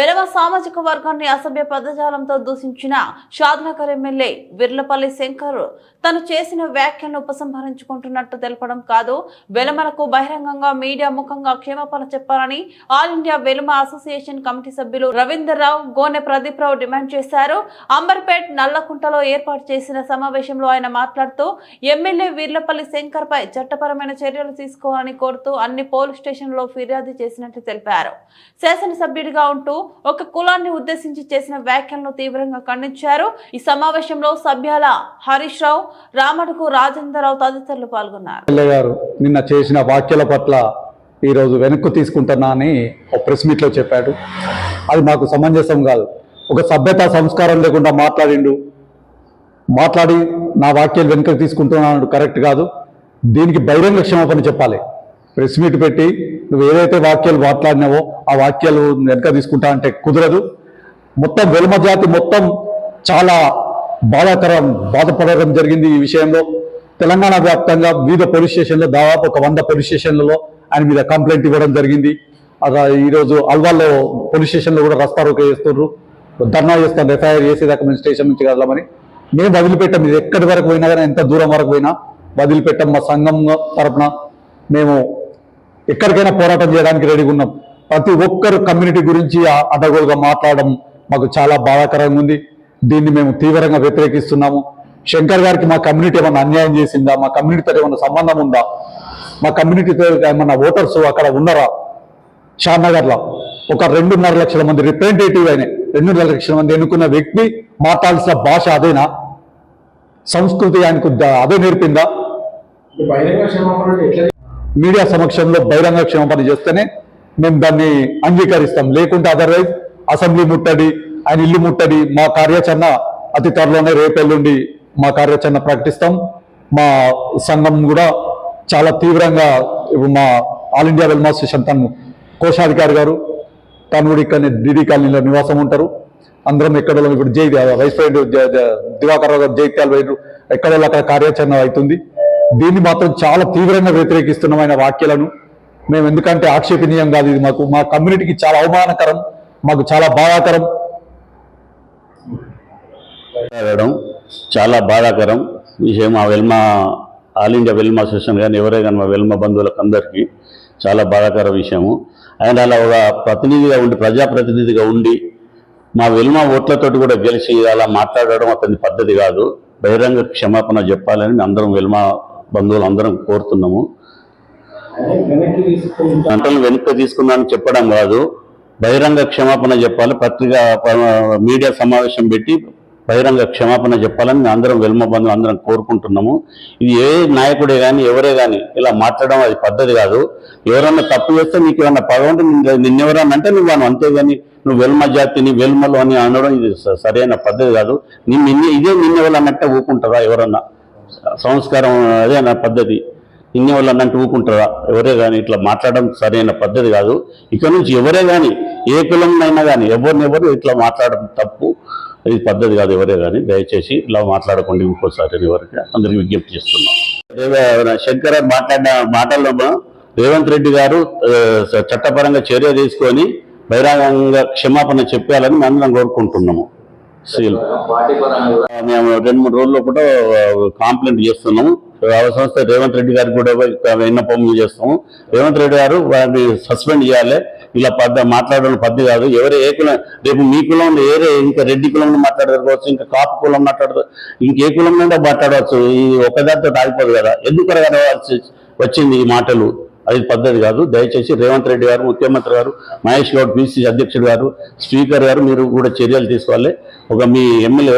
வெறும் వెలవ సామాజిక వర్గాన్ని అసభ్య పదజాలంతో దూషించిన షాద్నగర్ ఎమ్మెల్యే విర్లపల్లి శంకర్ తను చేసిన వ్యాఖ్యలను ఉపసంహరించుకుంటున్నట్టు తెలపడం కాదు. వెలమలకు బహిరంగంగా మీడియా ముఖంగా క్షమాపణ చెప్పాలని all India Velama association committee సభ్యులు రవీందర్రావు గోనె ప్రదీప్ రావు డిమాండ్ చేశారు. అంబర్పేట్ నల్లకుంటలో ఏర్పాటు చేసిన సమావేశంలో ఆయన మాట్లాడుతూ ఎమ్మెల్యే వీర్లపల్లి శంకర్ పై చట్టపరమైన చర్యలు తీసుకోవాలని కోరుతూ అన్ని పోలీస్ స్టేషన్లో ఫిర్యాదు చేసినట్టు తెలిపారు. శాసనసభ్యుడిగా ఉంటూ ఒక కులాన్ని ఉద్దేశించి చేసిన వ్యాఖ్యలను తీవ్రంగా ఖండించారు. ఈ సమావేశంలో సభ్యుల హరీష్ రావు రామడుకు రాజేంద్రరావు తదితరులు పాల్గొన్నారు. నిన్న చేసిన వ్యాఖ్యల పట్ల ఈరోజు వెనక్కు తీసుకుంటున్నా అని ఒక ప్రెస్ మీట్లో చెప్పాడు. అది మాకు సమంజసం కాదు. ఒక సభ్యత సంస్కారం లేకుండా మాట్లాడిండు. మాట్లాడి నా వాక్యాలు వెనుకకు తీసుకుంటున్నాడు కరెక్ట్ కాదు. దీనికి బహిరంగ క్షమాపణ చెప్పాలి. ప్రెస్ మీట్ పెట్టి నువ్వు ఏదైతే వాక్యాలు మాట్లాడినావో ఆ వాక్యాలు వెనక తీసుకుంటా అంటే కుదరదు. మొత్తం వెలుమ జాతి మొత్తం చాలా బాధాకరం బాధపడడం జరిగింది ఈ విషయంలో. తెలంగాణ వ్యాప్తంగా వివిధ పోలీస్ స్టేషన్లో దాదాపు ఒక వంద పోలీస్ స్టేషన్లలో ఆయన మీద కంప్లైంట్ ఇవ్వడం జరిగింది. అలా ఈరోజు అల్వాల్లో పోలీస్ స్టేషన్లో కూడా రస్తా రోక చేస్తున్నారు ధర్నా చేస్తాను ఎఫ్ఐఆర్ చేసేదాకా మేము స్టేషన్ నుంచి కదలమని. మేము వదిలిపెట్టాం ఇది ఎక్కడి వరకు పోయినా కానీ ఎంత దూరం వరకు పోయినా వదిలిపెట్టాం మా సంఘం తరపున. మేము ఎక్కడికైనా పోరాటం చేయడానికి రెడీగా ఉన్నాం. ప్రతి ఒక్కరు కమ్యూనిటీ గురించి ఆ- అడ్డగోలుగా మాట్లాడడం మాకు చాలా బాధాకరంగా ఉంది. దీన్ని మేము తీవ్రంగా వ్యతిరేకిస్తున్నాము. శంకర్ గారికి మా కమ్యూనిటీ ఏమైనా అన్యాయం చేసిందా? మా కమ్యూనిటీతో ఏమైనా సంబంధం ఉందా? మా కమ్యూనిటీతో ఏమన్నా ఓటర్స్ అక్కడ ఉన్నారా? షాద్నగర్లో ఒక రెండున్నర లక్షల మంది రిప్రజెంటేటివ్ అయిన రెండున్నర లక్షల మంది ఎన్నుకున్న వ్యక్తి మాట్లాడాల్సిన భాష అదేనా? సంస్కృతి ఆయనకు అదే నేర్పిందా? బహిరంగ మీడియా సమక్షంలో బహిరంగ క్షమాపణ చేస్తేనే మేము దాన్ని అంగీకరిస్తాం. లేకుంటే అదర్వైజ్ అసెంబ్లీ ముట్టడి ఆయన ఇల్లు ముట్టడి మా కార్యాచరణ అతి త్వరలోనే రేపెల్లుండి మా కార్యాచరణ ప్రకటిస్తాం. మా సంఘం కూడా చాలా తీవ్రంగా ఇప్పుడు మా ఆల్ ఇండియా వెల్మా అసోసియేషన్ తను కోశాధికారి గారు తను కూడా ఇక్కడ డిడి కాలనీలో నివాసం ఉంటారు. అందరం ఎక్కడ ఇప్పుడు జై వైస్ ప్రెసిడెంట్ దివాకర్ రావు గారు జైత్యాల వైరు ఎక్కడ అక్కడ కార్యాచరణ అవుతుంది. దీన్ని మాత్రం చాలా తీవ్రంగా వ్యతిరేకిస్తున్నాం ఆయన వాక్యాలను మేము ఎందుకంటే ఆక్షేపణీయం కాదు ఇది మాకు. మా కమ్యూనిటీకి చాలా అవమానకరం మాకు చాలా బాధాకరం. చాలా బాధాకరం. విషయం ఆ Velama all India Velama association కానీ ఎవరే కానీ మా వెల్మ బంధువులకు అందరికీ చాలా బాధాకర విషయము. ఆయన అలా ఒక ప్రతినిధిగా ఉండి ప్రజాప్రతినిధిగా ఉండి మా వెల్మ ఓట్లతోటి కూడా గెలిచి అలా మాట్లాడడం అతని పద్ధతి కాదు. బహిరంగ క్షమాపణ చెప్పాలని అందరం వెల్మ బంధువులు అందరం కోరుతున్నాము. వెనక్కి గంటలు వెనుక తీసుకున్నానని చెప్పడం కాదు బహిరంగ క్షమాపణ చెప్పాలి పత్రిక మీడియా సమావేశం పెట్టి బహిరంగ క్షమాపణ చెప్పాలని అందరం వెల్మ బంధువులు అందరం కోరుకుంటున్నాము. ఇది ఏ నాయకుడే కానీ ఎవరే కానీ ఇలా మాట్లాడడం అది పద్ధతి కాదు. ఎవరన్నా తప్పు చేస్తే నీకు ఏమన్నా పగ ఉంటే నిన్ను- నిన్నెవరన్నా అంటే నువ్వు అను అంతేగాని నువ్వు వెల్మ జాతిని వెల్మలు అని అనడం ఇది సరైన పద్ధతి కాదు. నిన్ను ఇదే నిన్నెవరన్నట్టే ఊకుంటారా ఎవరన్నా? సంస్కారం అదే నా పద్ధతి. ఇన్ని వాళ్ళు అన్నట్టు ఊకుంటారా ఎవరే కానీ ఇట్లా మాట్లాడడం సరైన పద్ధతి కాదు. ఇక్కడ నుంచి ఎవరే కానీ ఏ కులంనైనా కానీ ఎవరిని ఎవరు ఇట్లా మాట్లాడడం తప్పు. ఇది పద్ధతి కాదు ఎవరే కానీ దయచేసి ఇలా మాట్లాడకుండా ఇంకోసారి ఎవరికి అందరికి విజ్ఞప్తి చేస్తున్నాం శంకర్ మాట్లాడిన మాటల్లో రేవంత్ రెడ్డి గారు చట్టపరంగా చర్య తీసుకొని బహిరంగంగా క్షమాపణ చెప్పాలని మనం కోరుకుంటున్నాము. సీల్ మేము రెండు మూడు రోజుల్లో కూడా కాంప్లైంట్ చేస్తున్నాము. ఆ సంస్థ రేవంత్ రెడ్డి గారికి కూడా విన్నపం చేస్తాము. రేవంత్ రెడ్డి గారు వారిని సస్పెండ్ చేయాలి. ఇలా పద్ద మాట్లాడడం పద్ధతి కాదు. ఎవరు ఏ కులం రేపు మీ కులం ఏరే ఇంకా రెడ్డి కులం మాట్లాడవచ్చు ఇంకా కాపు కులం మాట్లాడదు ఇంకే కులం నుండి మాట్లాడవచ్చు. ఈ ఒకదాంతో ఆగిపోదు కదా. ఎందుకు వచ్చింది ఈ మాటలు? అది పద్ధతి కాదు. దయచేసి రేవంత్ రెడ్డి గారు ముఖ్యమంత్రి గారు మహేష్ గౌడ్ బీసీ అధ్యక్షుడు గారు స్పీకర్ గారు మీరు కూడా చర్యలు తీసుకోవాలి. ఒక మీ ఎమ్మెల్యే